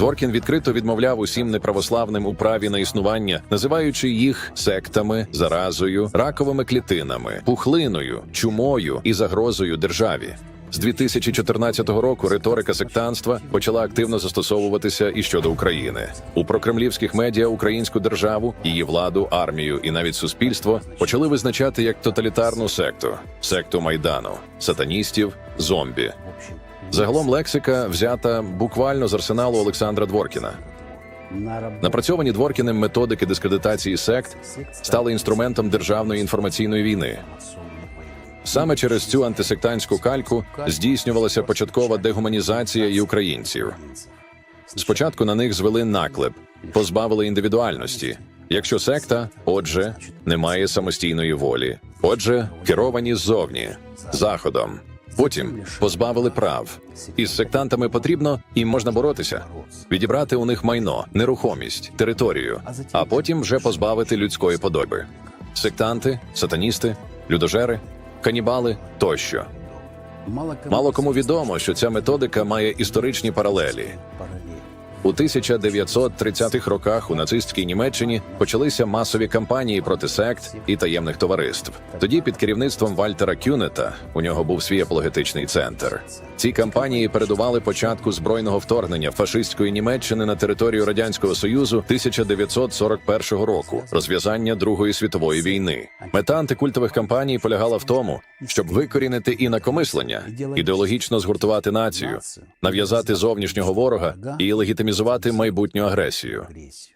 Дворкін відкрито відмовляв усім неправославним у праві на існування, називаючи їх сектами, заразою, раковими клітинами, пухлиною, чумою і загрозою державі. З 2014 року риторика сектанства почала активно застосовуватися і щодо України. У прокремлівських медіа українську державу, її владу, армію і навіть суспільство почали визначати як тоталітарну секту, секту майдану, сатаністів, зомбі. Загалом лексика взята буквально з арсеналу Олександра Дворкіна. Напрацьовані Дворкіним методики дискредитації сект стали інструментом державної інформаційної війни. Саме через цю антисектантську кальку здійснювалася початкова дегуманізація і українців. Спочатку на них звели наклеп, позбавили індивідуальності. Якщо секта, отже, немає самостійної волі, отже, керовані ззовні, заходом. Потім позбавили прав. Із сектантами потрібно і можна боротися, відібрати у них майно, нерухомість, територію, а потім вже позбавити людської подоби. Сектанти, сатаністи, людожери, канібали тощо. Мало кому відомо, що ця методика має історичні паралелі. У 1930-х роках у нацистській Німеччині почалися масові кампанії проти сект і таємних товариств. Тоді під керівництвом Вальтера Кюнета у нього був свій апологетичний центр. Ці кампанії передували початку збройного вторгнення фашистської Німеччини на територію радянського союзу 1941 року, розв'язання Другої світової війни. Мета антикультових кампаній полягала в тому, щоб викорінити інакомислення, ідеологічно згуртувати націю, нав'язати зовнішнього ворога і легітимізувати майбутню агресію.